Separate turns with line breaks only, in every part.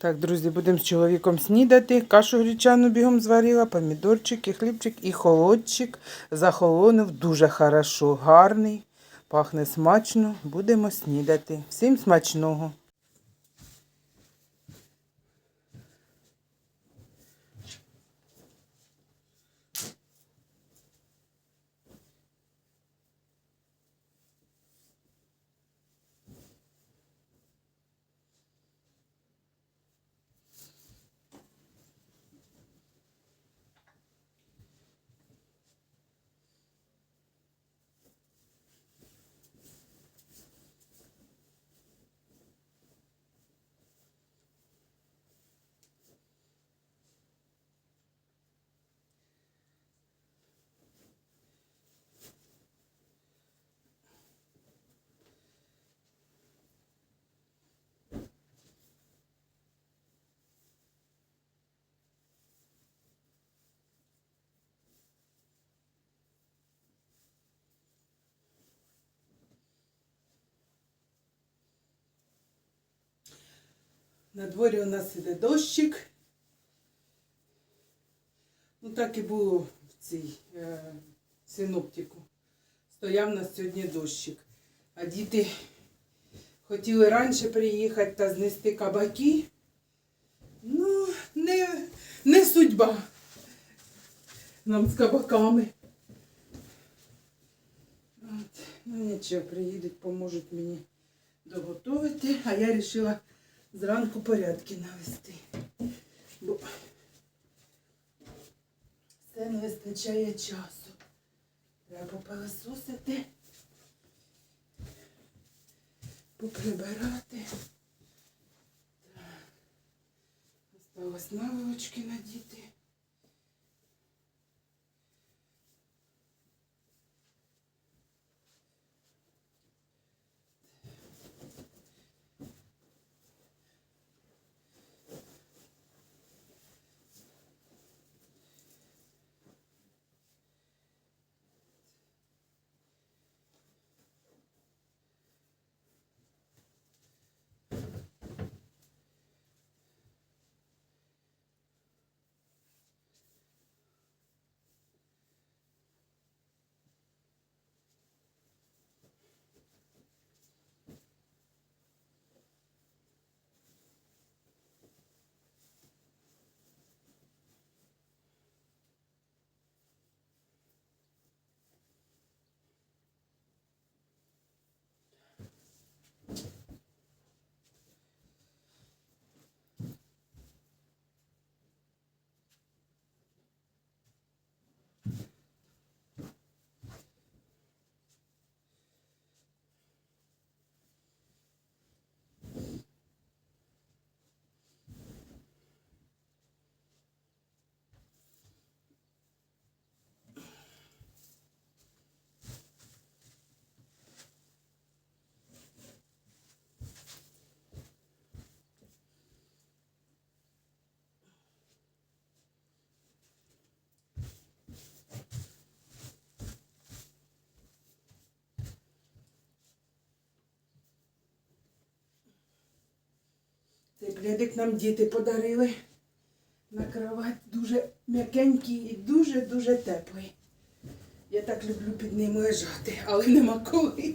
Так, друзі, будемо з чоловіком снідати. Кашу гречану бігом зварила, помідорчики, хлібчик і холодчик. Захолонув дуже хорошо, гарний, пахне смачно. Будемо снідати. Всім смачного. На дворі у нас іде дощик. Ну так і було в цій е, синоптику. Стояв у нас сьогодні дощик. А діти хотіли раніше приїхати та знести кабаки. Ну, не, не судьба нам з кабаками. От. Ну нічого, приїдуть, поможуть мені доготовити, а я вирішила зранку порядки навести. Бо все не вистачає часу. Треба пилососити, поприбирати. Так. Осталось наволочки надіти. Цей пледик нам діти подарили на кровать. Дуже м'якенький і дуже-дуже теплий. Я так люблю під ним лежати, але нема коли.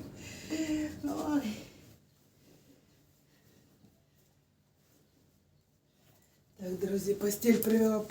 Ой. Так, друзі, постіль привела.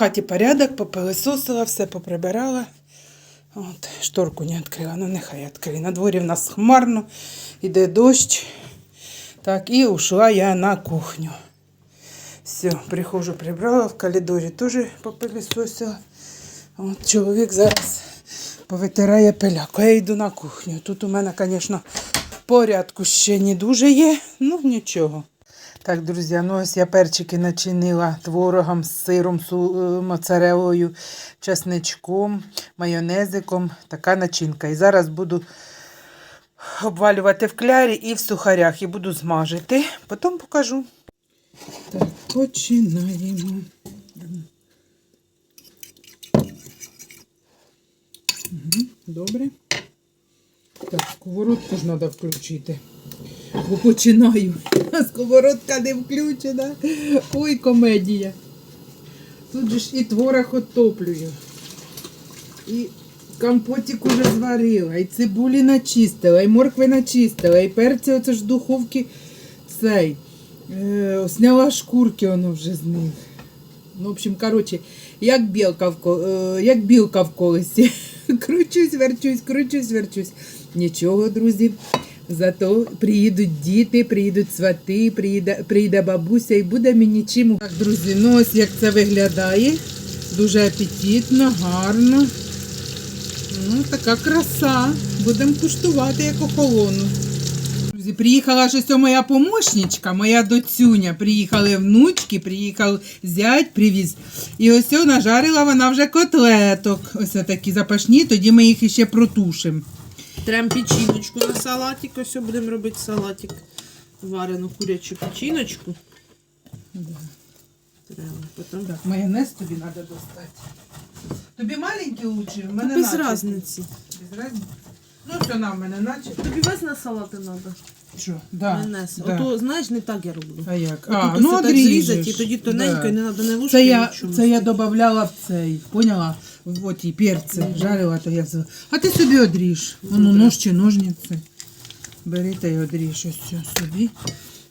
Хаті порядок, попилисосила, все поприбирала. От, шторку не відкрила, ну нехай відкриє. На дворі в нас хмарно, іде дощ. Так, і ушла я на кухню. Все, приходжу, прибрала, в коридорі теж попилисосила. От, чоловік зараз повитирає пиляку. Я йду на кухню. Тут у мене, звісно, порядку ще не дуже є, ну нічого. Так, друзі, ну ось я перчики начинила творогом з сиром, е, моцарелою, чесничком, майонезиком. Така начинка. І зараз буду обвалювати в клярі і в сухарях, і буду змажити. Потім покажу. Так, починаємо. Мгм, Добре. Так, сковородку ж треба включити. Бо починаю. Сковородка не включена. Ой, комедія. Тут же ж і творог отоплюю. І компотик уже зварила, і цибулі начистила, і моркви начистила, і перці оце ж в духовці цей. Е, сняла шкурки воно вже з них. Ну, в общем, коротше, як білка в, е, як білка в колесі. Кручусь, верчусь, кручусь, верчусь. Нічого, друзі. Зато приїдуть діти, приїдуть свати, приїде, приїде бабуся і буде мені чим. Так, друзі, ну ось як це виглядає. Дуже апетитно, гарно. Ну, така краса. Будемо куштувати, як охолону. Друзі, приїхала ж ось моя помощничка, моя доцюня. Приїхали внучки, приїхав зять, привіз. І ось нажарила вона вже котлеток. Ось такі запашні, тоді ми їх іще протушимо.
Трем печіночку на салатик. Ось будемо робити салатик. Варену курячу печіночку. Трем. Потім
Так, майонез тобі треба достати. Тобі маленький лучше, в мене
Без
начатий.
різниці.
Без різниці. Ну, що на мене наче.
Тобі весь на салати треба.
Що? Да,
Майонез.
да.
Ото, знаєш, не так я роблю.
А як?
А, тут
ну
ось так
одріжеш.
і тоді тоненько,
Да.
і не треба не ложки,
Це я, це я додавала в цей, поняла? В ті перці жарила, то я взяла. А ти собі одріж. Воно нож чи ножниці. Бери та й одріж ось це собі.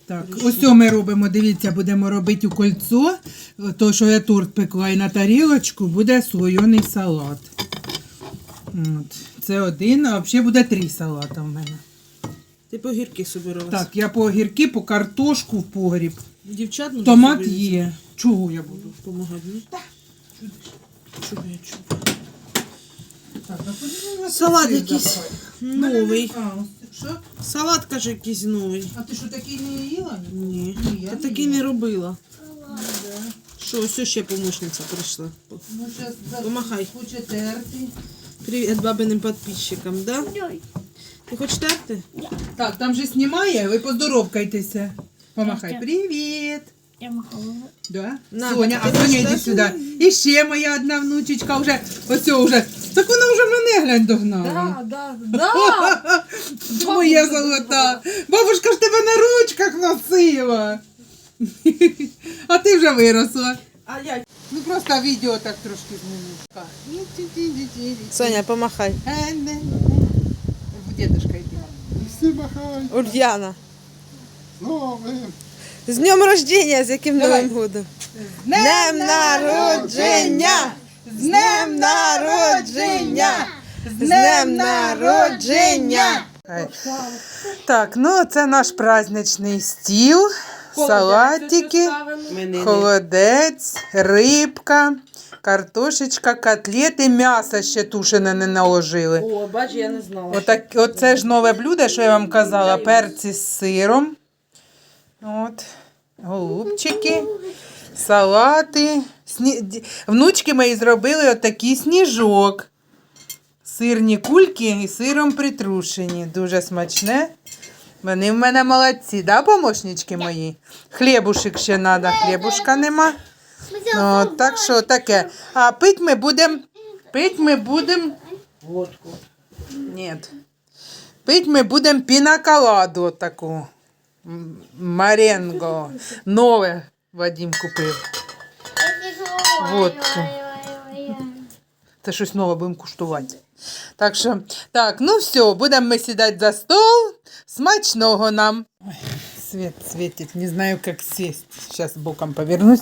Так, ось ми робимо, дивіться, будемо робити у кольцо. То, що я торт пекла і на тарілочку, буде слойоний салат. От. Це один, а взагалі буде три салата в мене.
Ти по гірки собі робиш.
Так, я по огірки, по картошку в погріб.
Дівчат ну,
Томат
собі
є. Чого я буду?
Помагати, ні? Чого я чую?
Так, а подивись,
Салат якийсь
запах.
Новий.
А, ось- Що?
Салат, каже, якийсь новий.
А ти що такий не їла?
Ні,
Ні, я
я
не
такий не робила. Що, ось ще помощниця прийшла.
Ну, зараз
Помахай.
хоче терти.
Привіт бабиним підписчикам, да? Ти хочеш терти?
Так, там же знімає, ви поздоровкайтеся. Помахай. Привіт.
Я махала.
Да?
На,
Соня, а Соня йди сюди. І ще моя одна внучечка вже, ось вже. Так вона вже мене глянь догнала.
да, да.
Моя золота. Бабушка ж тебе на ручках носила. А ти вже виросла.
А я.
Ну просто відео так трошки змінив.
Соня, помахай.
Дедушка йди.
Всі махають
Ульяна.
з новим.
З днем рождения, з яким
Давай.
Новим годом?
З
Днем народження!
З днем народження!
З днем народження!
Так, ну це наш праздничний стіл, салатики, холодець, рибка, картошечка, котлети, м'ясо ще тушене не наложили.
О, бач, я не знала.
Отак, оце ж нове блюдо, що я вам казала, перці з сиром. От, голубчики, салати. Сні... Внучки мої зробили отакий сніжок. Сирні кульки і сиром притрушені. Дуже смачне. Вони в мене молодці, да, помощнички мої? Хлібушек ще треба, хлібушка нема. Ну, так що таке. А пить ми будемо. Пить ми будемо.
Водку.
Ні. Пить ми будемо пінаколаду таку. Маренго. Нове Вадим купив. Водку. Це щось нове будемо куштувати. Так що, так, ну все, будемо ми сідати за стол. Смачного нам. Ой, свет светит, не знаю, как сесть. Сейчас боком повернусь.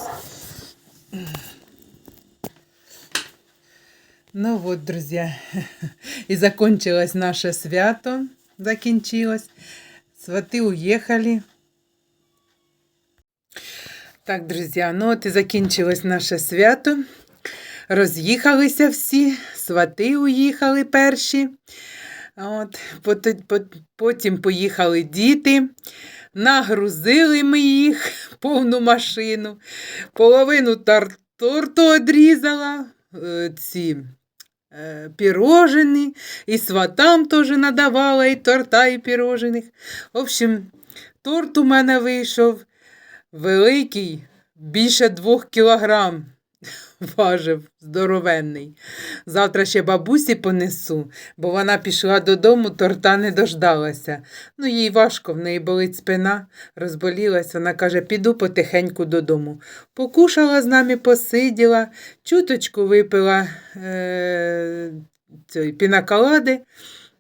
Ну вот, друзья, и закончилось наше свято. Закінчилось. Свати уехали. Так, друзі, ну от і закінчилось наше свято. Роз'їхалися всі, свати уїхали перші. От, пот- пот- потім поїхали діти. Нагрузили ми їх повну машину. Половину тар- торту одрізала. е, Ці е, пірожені, і сватам теж надавала, і торта, і пірожених. В общем, торт у мене вийшов великий, більше двох кілограм важив, здоровенний. Завтра ще бабусі понесу, бо вона пішла додому, торта не дождалася. Ну, їй важко, в неї болить спина, розболілась. Вона каже, піду потихеньку додому. Покушала з нами, посиділа, чуточку випила е- цієї пінаколади,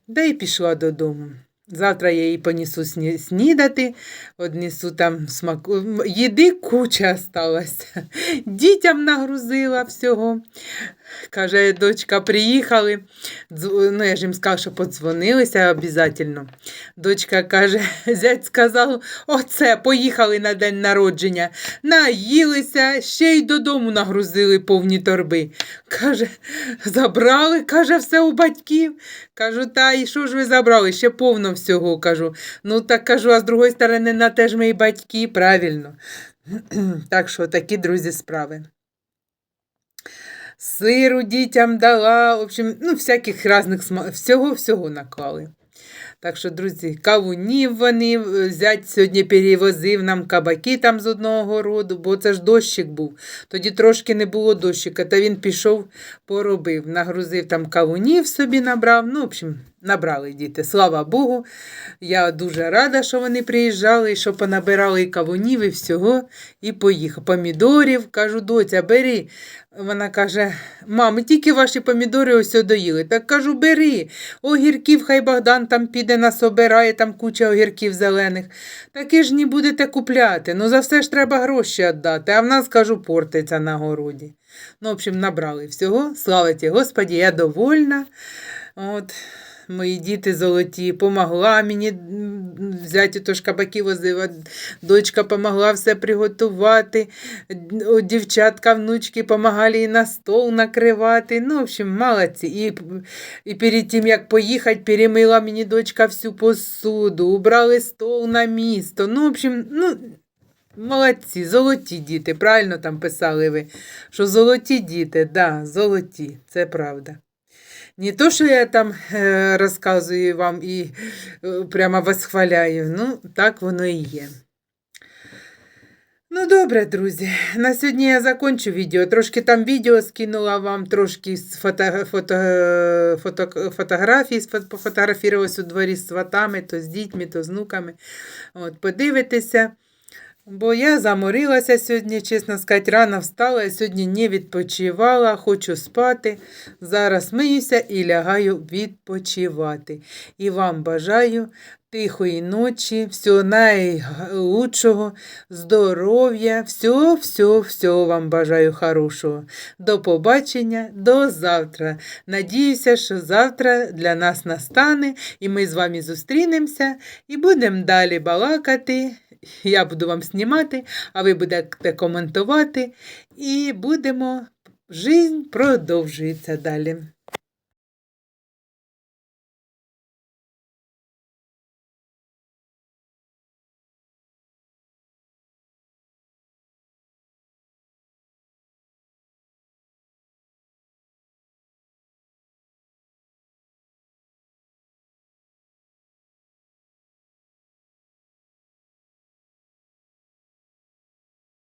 да й пішла додому. Завтра я її понесу сні- снідати, однесу там смаку. Їди куча осталася. Дітям нагрузила всього. Каже, дочка, приїхали. Ну, я ж їм сказала, що подзвонилися обов'язково. Дочка каже, зять сказав, оце, поїхали на день народження. Наїлися, ще й додому нагрузили повні торби. Каже, забрали, каже, все у батьків. Кажу, та і що ж ви забрали? Ще повно всього. Кажу. Ну так кажу, а з другої сторони, на те ж мої батьки, правильно. так що такі друзі справи. Сиру дітям дала, в общем, ну, всяких різних смаків, всього-всього наклали. Так що, друзі, кавунів вони е, зять сьогодні перевозив нам кабаки там з одного городу, бо це ж дощик був. Тоді трошки не було дощика, та він пішов, поробив, нагрузив там кавунів собі набрав. Ну, в общем, набрали діти. Слава Богу. Я дуже рада, що вони приїжджали, що понабирали кавунів, і всього, і поїхав. Помідорів, кажу, доця, бери. Вона каже: мам, тільки ваші помідори ось доїли. Так кажу, бери. Огірків, хай Богдан там піде насобирає, там куча огірків зелених. Таки ж не будете купляти. Ну за все ж треба гроші віддати. А в нас, кажу, портиться на городі. Ну, в общем, набрали всього. Слава ті Господі, я довольна. От. Мої діти золоті, помогла мені взяти то ж кабаки возила. Дочка помогла все приготувати. Дівчатка, внучки помагали і на стол накривати. Ну, в общем, молодці. І, і перед тим, як поїхати, перемила мені дочка всю посуду, убрали стол на місто. Ну, в общем, ну, молодці, золоті діти. Правильно там писали ви, що золоті діти, да, золоті, це правда. Не то, що я там е, розказую вам і е, прямо восхваляю, ну, так воно і є. Ну, добре, друзі. На сьогодні я закончу відео. Трошки там відео скинула вам, трошки з фото, фото, фото, фотографій, пофотографувалась у дворі з сватами, то з дітьми, то з внуками. От, подивитися. Бо я заморилася сьогодні, чесно сказати, рано встала, я сьогодні не відпочивала, хочу спати. Зараз миюся і лягаю відпочивати. І вам бажаю тихої ночі, всього найлучшого, здоров'я, всього, всього, всього вам бажаю хорошого. До побачення, до завтра. Надіюся, що завтра для нас настане, і ми з вами зустрінемося і будемо далі балакати. Я буду вам знімати, а ви будете коментувати, і будемо. Жизнь продовжується далі.